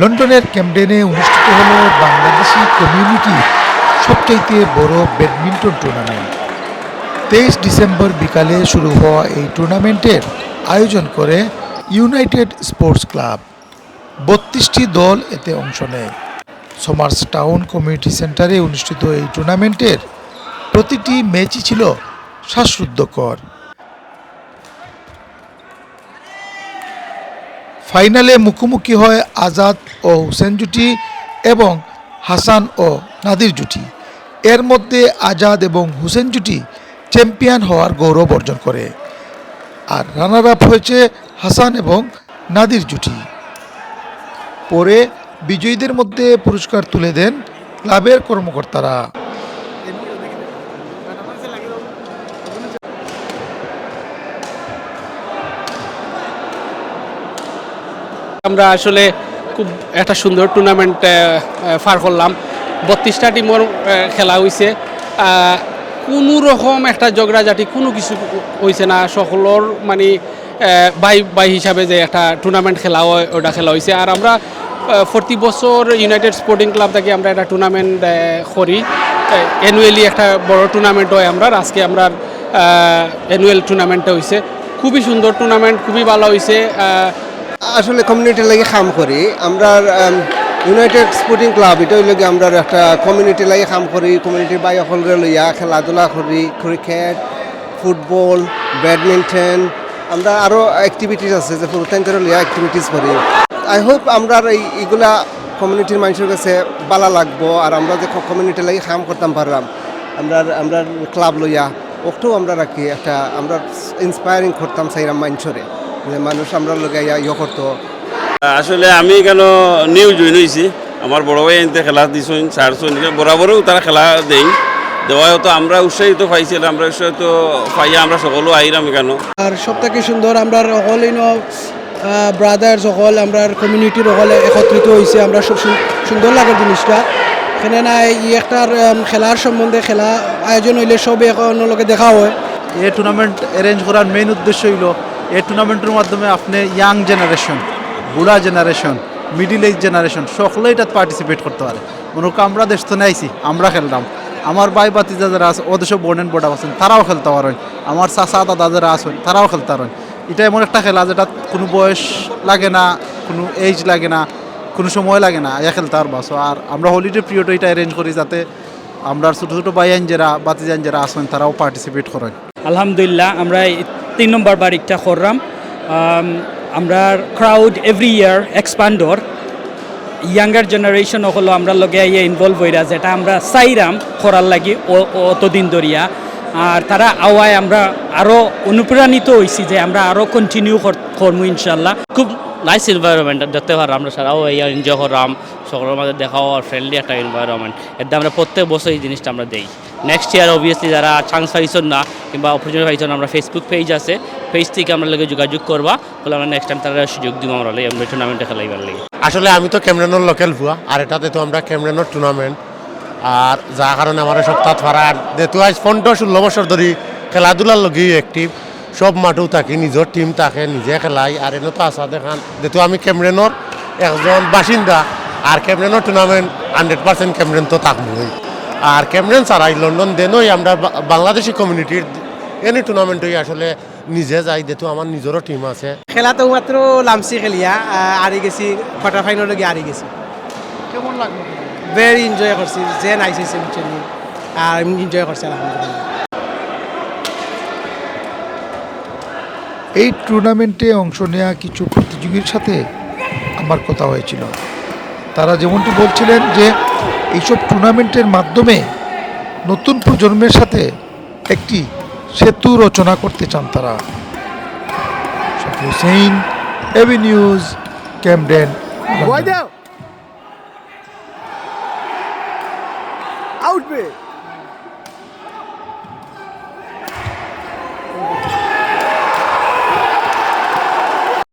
লন্ডনের ক্যামডেনে অনুষ্ঠিত হল বাংলাদেশি কমিউনিটি সবচাইতে বড় ব্যাডমিন্টন টুর্নামেন্ট। তেইশ ডিসেম্বর বিকালে শুরু হওয়া এই টুর্নামেন্টের আয়োজন করে ইউনাইটেড স্পোর্টস ক্লাব। বত্রিশটি দল এতে অংশ নেয়। সমার্স টাউন কমিউনিটি সেন্টারে অনুষ্ঠিত এই টুর্নামেন্টের প্রতিটি ম্যাচই ছিল শ্বাসরুদ্ধকর। ফাইনালে মুখোমুখি হয় আজাদ ও হুসেন জুটি এবং হাসান ও নাদির জুটি। এর মধ্যে আজাদ এবং হুসেন জুটি চ্যাম্পিয়ন হওয়ার গৌরব অর্জন করে। আর রানার আপ হয়েছে হাসান এবং নাদির জুটি। পরে বিজয়ীদের মধ্যে পুরস্কার তুলে দেন ক্লাবের কর্মকর্তারা। আমরা আসলে খুব একটা সুন্দর টুর্নামেন্ট পার করলাম। বত্রিশটা টিমর খেলা হয়েছে কোনো রকম একটা ঝগড়াঝাটি, কোনো কিছু হয়েছে না। সকলের মানে বাই বাই হিসাবে যে একটা টুর্নামেন্ট খেলা হয়, ওটা খেলা হয়েছে আর আমরা প্রতি বছর ইউনাইটেড স্পোর্টিং ক্লাব থেকে আমরা একটা টুর্নামেন্ট করি। অ্যানুয়ালি একটা বড় টুর্নামেন্ট হয় আমরা। আজকে আমরা অ্যানুয়াল টুর্নামেন্টটা হয়েছে খুবই সুন্দর টুর্নামেন্ট খুবই ভালো হয়েছে আসলে কমিউনিটির লাগে কাম করি। আমরা ইউনাইটেড স্পোর্টিং ক্লাব এটা হইলে গিয়ে আমরা একটা কমিউনিটির লাগে কাম করি। কমিউনিটির বাই সকলরে লইয়া খেলাধুলা করি ক্রিকেট ফুটবল ব্যাডমিন্টন আমরা আরও অ্যাক্টিভিটিস আছে যে করে লইয়া অ্যাক্টিভিটিস করি। আই হোপ আমরা এই এগুলা কমিউনিটির মানুষের কাছে বালা লাগবো আর আমরা যে কমিউনিটির লাগে কাম করতাম পারলাম। আমরা আমরা ক্লাব লইয়া ওটাও আমরা রাখি একটা, আমরা ইন্সপায়ারিং করতাম সাইরাম মানুষরে যে মানুষ আমরা লগে ইয়া করতো। আসলে আমি কেন নিউ জয়েন হয়েছি আমার বড় ভাই এনতে খেলা দিছেন ছাড়ছেন বরাবরও তারা খেলা দেই। দেওয়া হতো আমরা উৎসাহিত পাইছিলাম আমরা উৎসাহিত পাইয়া আমরা সকলেও আইরাম কেন? আর সব থেকে সুন্দর আমরা সকল ইনো ব্রাদার সকল আমরা কমিউনিটির সকল একত্রিত হয়েছে আমরা সব সুন- সুন্দর লাগে জিনিসটা। এখানে না ই একটা উম, খেলার সম্বন্ধে খেলা আয়োজন হইলে সব লগে দেখা হয়। এই টুর্নামেন্ট অ্যারেঞ্জ করার মেইন উদ্দেশ্য হইল এই টুর্নামেন্টের মাধ্যমে আপনি ইয়াং জেনারেশন বুড়া জেনারেশন মিডিল এজ জেনারেশন সকলেই এটা পার্টিসিপেট করতে পারে। মনে করো আমরা দেশ তো আইছি আমরা খেলতাম। আমার ভাই বাতিজা যারা আছে সব বোর্ড বোর্ড আছেন তারাও খেলতে পারেন। আমার চাচা দাদা যারা আছেন তারাও খেলতে পারেন। এটা এমন একটা খেলা যেটা কোনো বয়স লাগে না কোনো এজ লাগে না কোনো সময় লাগে না ইয়া খেলতে পারবা। So, আর আমরা হলিডে পিরিয়ড এটা অ্যারেঞ্জ করি যাতে আমরা ছোটো ছোটো বাইয়ান যারা বাতিজান যারা আছেন তারাও পার্টিসিপেট করেন। আলহামদুলিল্লাহ আমরা তিন নম্বর বারিকটা করলাম আম, আমরা crowd every year এক্সপান্ডর younger generation হলো আমরা লগে ইয়ে ইনভলভ হইরা যেটা আমরা চাইরাম করার লাগি অতদিন ধরিয়া। আর তারা আওয়ায় আমরা আরও অনুপ্রাণিত হয়েছি যে আমরা আরও কন্টিনিউ করব ইনশাল্লাহ। খুব নাইস এনভায়রনমেন্ট দেখতে পারলাম আমরা সারাও এই এনজয় করলাম সকলের মাঝে দেখাও আর ফ্রেন্ডলি একটা এনভায়রনমেন্ট এতে আমরা প্রত্যেক বছর এই জিনিসটা আমরা দেই। নেক্সট ইয়ার অবভিয়াসলি যারা চান্স পাইছেন না কিংবা অপরচুনিটি পাইছেন, আমরা ফেসবুক পেজ আছে। পেজ থেকে আমরা লগে যোগাযোগ করবা। বলে আমরা নেক্সট টাইম তারা সুযোগ দিব আমরা লাগে। আমরা টুর্নামেন্টে খেলাইবার লাগে। আসলে আমি তো ক্যামরেনের লোকাল ভুয়া। আর এটাতে তো আমরা ক্যামরেনের টুর্নামেন্ট আর যার কারণে আমার সপ্তাহ ফারা আর যেহেতু আজ পনেরো ষোলো বছর ধরে খেলাধুলার লগেই অ্যাক্টিভ সব মাঠেও থাকি, নিজের টিম থাকে, নিজে খেলাই। আর এনে তো আসা দেখান যেহেতু আমি ক্যামরেনের একজন বাসিন্দা, আর ক্যামরেনের টুর্নামেন্ট হান্ড্রেড পার্সেন্ট ক্যামরেন তো থাকবই। আর ক্যামরেন ছাড়াই লন্ডন দেনই আমরা বাংলাদেশি কমিউনিটির এনি টুর্নামেন্টই আসলে নিজে যাই যেহেতু আমার নিজেরও টিম আছে। খেলা তো মাত্র লামসি খেলিয়া আরি গেছি কোয়ার্টার ফাইনাল গিয়ে আরি গেছি। কেমন লাগল? ভেরি এনজয় করছি যে নাইস হয়েছে বুঝছেন আর এনজয় করছি আলহামদুলিল্লাহ। এই টুর্নামেন্টে অংশ নেওয়া কিছু প্রতিযোগীর সাথে আমার কথা হয়েছিল। তারা যেমনটি বলছিলেন যে এইসব টুর্নামেন্টের মাধ্যমে নতুন প্রজন্মের সাথে একটি সেতু রচনা করতে চান তারা। শফি হুসেইন ক্যামডেন।